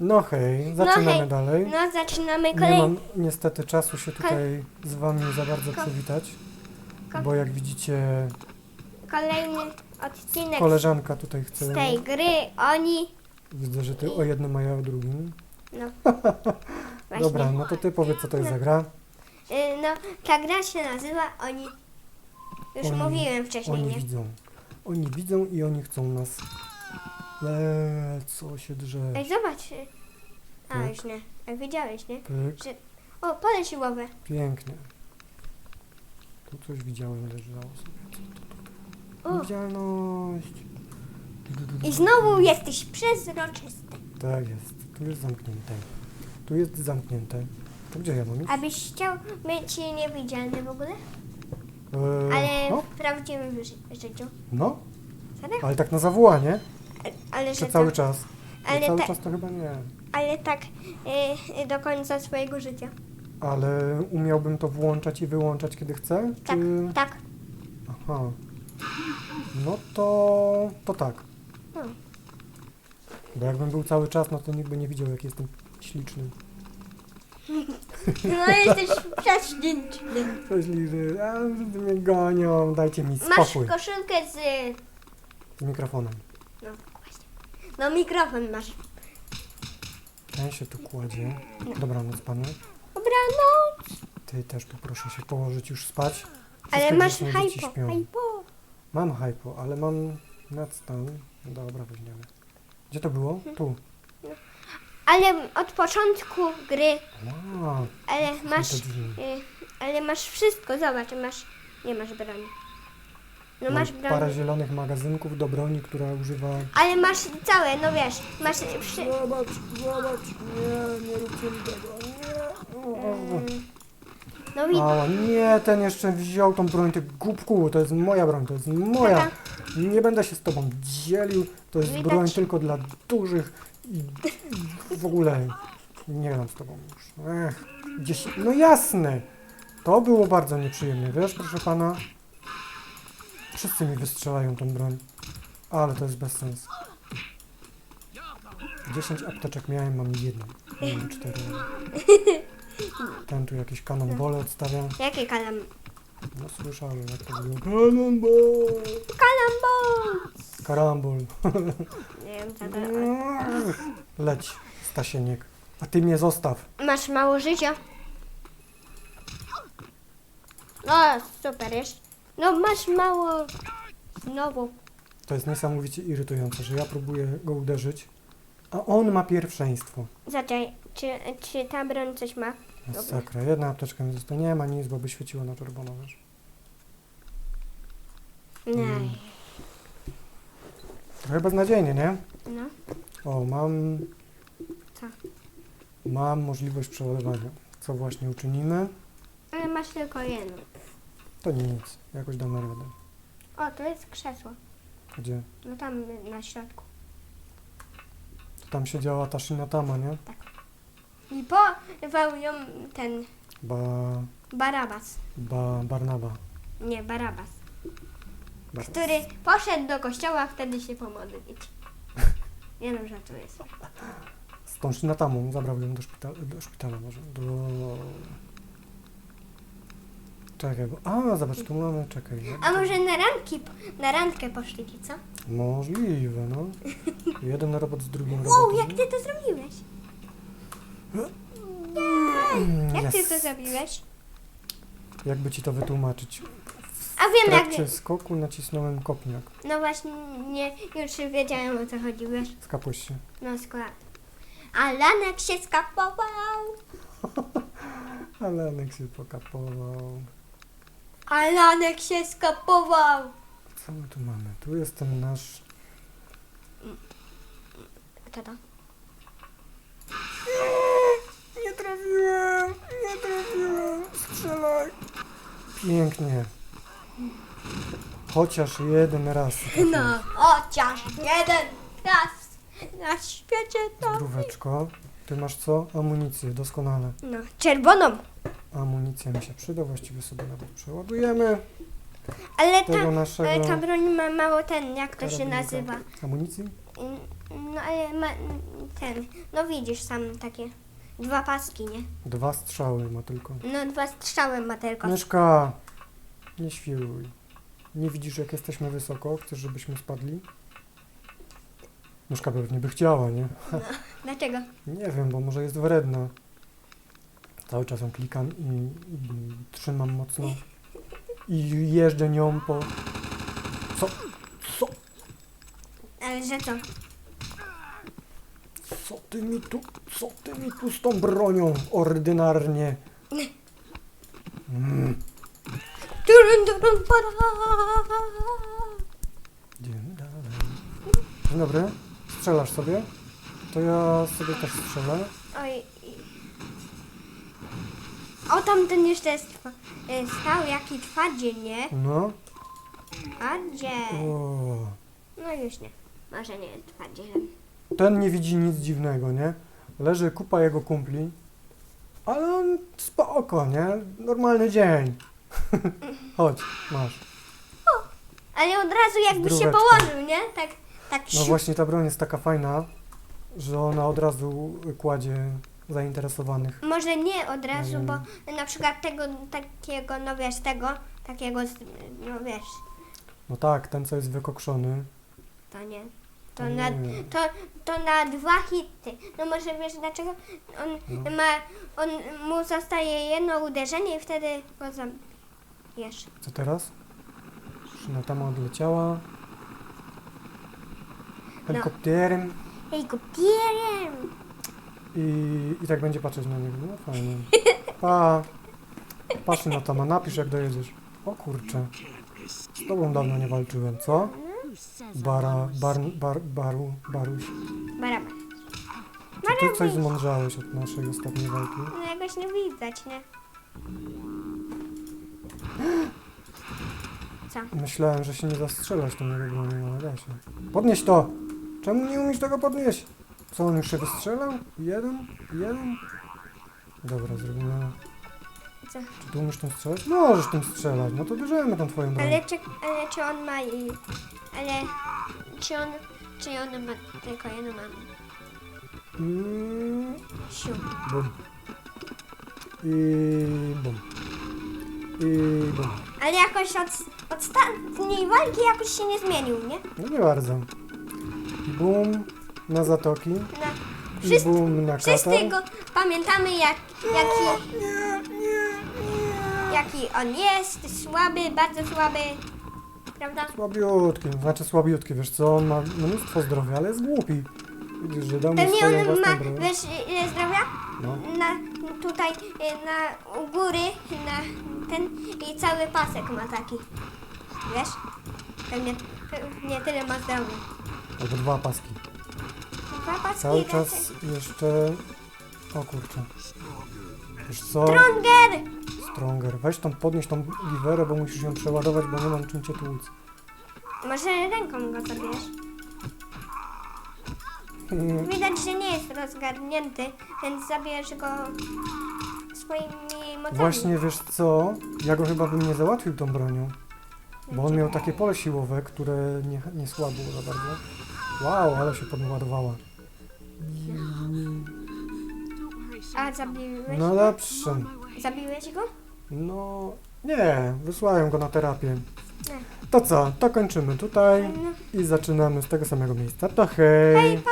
No hej, zaczynamy hej. dalej. No, zaczynamy Nie kolejny. mam niestety czasu się tutaj z wami za bardzo Ko- przywitać, ko- bo jak widzicie Kolejny odcinek koleżanka tutaj z chce, tej gry. Oni. widzę, że ty o jednym, a ja o drugim. No. Właśnie. Dobra, no to ty powiedz co to jest za gra. Y, No, ta gra się nazywa Oni. Już Oni- mówiłem wcześniej, Oni nie? widzą. Oni widzą i oni chcą nas. Le, co się drze. Ej, zobacz. A, Tak. już nie. Jak widziałeś, nie? Pyk, Że... O, pole siłowe. pięknie. Tu coś widziałem, leżało sobie. O, Widzialność. i znowu jesteś przezroczysty. Tak jest. Tu jest zamknięte. Tu jest zamknięte. To gdzie ja mam iść? Abyś chciał być niewidzialny w ogóle? Eee, Ale no, w prawdziwym ży- życiu. no, Serio? ale tak na zawołanie? Ale, Czy że cały to, czas? ale cały ta- czas to chyba nie. ale tak y, do końca swojego życia. Ale umiałbym to włączać i wyłączać kiedy chcę? Tak, Czy... tak. Aha. No to... to tak. No. Bo jakbym był cały czas, no to nikt by nie widział, jak jestem śliczny. No jesteś prześliczny. Śliczny. A, wszyscy mnie gonią. Dajcie mi Masz spokój. koszulkę z... Z mikrofonem. No. No mikrofon masz. Ten się tu kładzie. Dobranoc panu. Dobranoc. Ty też tu proszę się położyć już spać. Ale Wszystkie masz dzieci śpią. hypo. Mam hypo, ale mam nadstan. Dobra, weźmiemy. Gdzie to było? Tu. Ale od początku gry, Wow. ale masz, drzwi. y, ale masz wszystko, zobacz, masz, nie masz broni. No Mam masz broń, parę zielonych magazynków do broni, która używa... ale masz całe, no wiesz, masz przy, Zobacz, zobacz. Nie, nie róbcie mi tego. Nie. O. no Ała, nie, ten jeszcze wziął tą broń, ty głupku, to jest moja broń, to jest moja. Taka. Nie będę się z tobą dzielił, to jest Widać. broń tylko dla dużych i i w ogóle nie gram z tobą już. Ech, gdzieś, no jasne, to było bardzo nieprzyjemne, wiesz, proszę pana. Wszyscy mi wystrzelają tą broń, ale to jest bez sensu. 10 apteczek miałem, mam jedną, mam cztery. Ten tu jakieś kanonbole odstawia. jakie kalam, No słyszałem jak to było. Kanonbol! kalambol. Karambol. Nie wiem, co to, Leć, Stasieniek. A ty mnie zostaw. masz mało życia. No, super jest. No masz mało, znowu. To jest niesamowicie irytujące, że ja próbuję go uderzyć, a on ma pierwszeństwo. Zaczekaj, czy, czy ta broń coś ma? Masakra. Jedna apteczka mi została. Nie ma nic, bo by świeciło na czerwono, wiesz. Nie. Mm. Trochę beznadziejnie, nie? No. O, mam... Co? Mam możliwość przeładowania. Co właśnie uczynimy? Ale masz tylko jedno. To nic. Jakoś damy radę. O, to jest krzesło. Gdzie? No tam na środku. To tam siedziała ta Shinatama, nie? I pował ją ten Ba... Barabas. Ba... Barnaba. Nie, Barabas. Bar... Który poszedł do kościoła wtedy się pomodlić. Nie wiem, że to jest. Z tą Shinatamą zabrał ją do szpitala, do szpitala może, do... Czekaj, bo... A, zobacz, tu mamy, czekaj. A może na, ranki, na randkę poszli ci, co? Możliwe, no. Jeden robot z drugim Wow, robotem. jak ty to zrobiłeś? Mm, Jak ty yes. to zrobiłeś? Jakby ci to wytłumaczyć? A W wiem jak... trakcie skoku nacisnąłem kopniak. No właśnie, nie, już wiedziałem o co chodzi, wiesz? Skapuś się. No skład. A Lanek się skapował. Ale Anek się pokapował. A Lanek się skapował. Co my tu mamy? Tu jest ten nasz... To? Nie trafiłem! Nie trafiłem! Strzelaj! Pięknie. Chociaż jeden raz. No, chociaż jeden raz na świecie to... Zdróweczko. Ty masz co? Amunicję, doskonale. No, czerwoną. Amunicja mi się przyda, właściwie sobie nawet przeładujemy Ale tego ta, naszego... ta broń ma mało ten, jak to się karabinka. nazywa. Amunicji? No ale ma, ten, no widzisz sam takie dwa paski, nie? Dwa strzały ma tylko. No dwa strzały ma tylko. Myszka, nie świruj. Nie widzisz, jak jesteśmy wysoko? Chcesz, żebyśmy spadli? Myszka pewnie by chciała, nie? Dlaczego? Nie wiem, bo może jest wredna. Cały czas ją klikam i, i trzymam mocno. I jeżdżę nią po... Co? Co? Ale że co? Co ty mi tu... Co ty mi tu z tą bronią ordynarnie? Mm. Turun, turun, para. Idziemy dalej. Dzień dobry. Strzelasz sobie? To ja sobie też strzelę. Oj. O, tamten jeszcze jest, y, stał jaki twardzie, nie? No. Twardzie. O. No już nie. Może nie jest twardzie. Ten nie widzi nic dziwnego, nie? Leży kupa jego kumpli. Ale on spoko, nie? Normalny dzień. Chodź, masz. Ale od razu jakby się Zdróweczka. położył, nie? Tak, tak No siu. właśnie ta broń jest taka fajna, że ona od razu kładzie zainteresowanych. Może nie od razu, bo na przykład tego takiego, no wiesz, tego, takiego, z- no wiesz, No tak, ten co jest wykokszony. to nie. To To na, nie. to, to na dwa hity. No może wiesz dlaczego? On No. ma, on mu zostaje jedno uderzenie i wtedy go zabijesz. Co teraz? Szyna tam odleciała. Helikopterem. Helikopterem! I, I tak będzie patrzeć na niego. No fajnie. Pa. Patrz na to, napisz jak dojedziesz. O kurczę. Z tobą dawno nie walczyłem, co? Bara, bar, bar, baru, baruś. Baraba. Czy ty coś zmądrzałeś od naszej ostatniej walki? No jakoś nie widać, nie? Co? Myślałem, że się nie zastrzelasz tą jego bronią, ale da się. Podnieś to! Czemu nie umiesz tego podnieść? Co, on już się wystrzelał? Jeden? Jeden? Dobra, zrobimy... Co? Czy ty umiesz tym strzelać? Możesz tym strzelać, no to bierzemy tą twoją broń. Ale czy, ale czy on ma i... Ale czy on... Czy on ma tylko jedną mam? Mm, Siu. bum. I bum. I bum. Ale jakoś od, od ostatniej walki jakoś się nie zmienił, nie? No nie bardzo. Bum na zatoki. Wszyscy- na wszyscy go pamiętamy jak, jaki, jaki on jest, słaby, bardzo słaby, prawda? Słabiutki, znaczy słabiutki, wiesz co, on ma mnóstwo zdrowia, ale jest głupi. Widzisz, że dał Pewnie swoją on własną ma, broń. wiesz ile zdrowia? No. Na, tutaj, y, na, u góry, na ten i cały pasek ma taki, wiesz? Pewnie, pewnie tyle ma zdrowia. Albo dwa paski. Cały czas jeszcze... O kurczę. Wiesz co? Stronger! Stronger. Weź tą, podnieś tą liwerę, bo musisz ją przeładować, bo nie mam czym cię tłuc. Może ręką go zabierz. Widać, że nie jest rozgarnięty, więc zabierz go swoimi mocami. Właśnie wiesz co? Ja go chyba bym nie załatwił tą bronią. Bo on miał takie pole siłowe, które nie, nie słabło za bardzo. Wow, ale się podładowała. A zabiłeś No dobrze. Zabiłeś go? No nie, wysłałem go na terapię. Nie. To co? To kończymy tutaj No. i zaczynamy z tego samego miejsca. To hej! Hej, pa!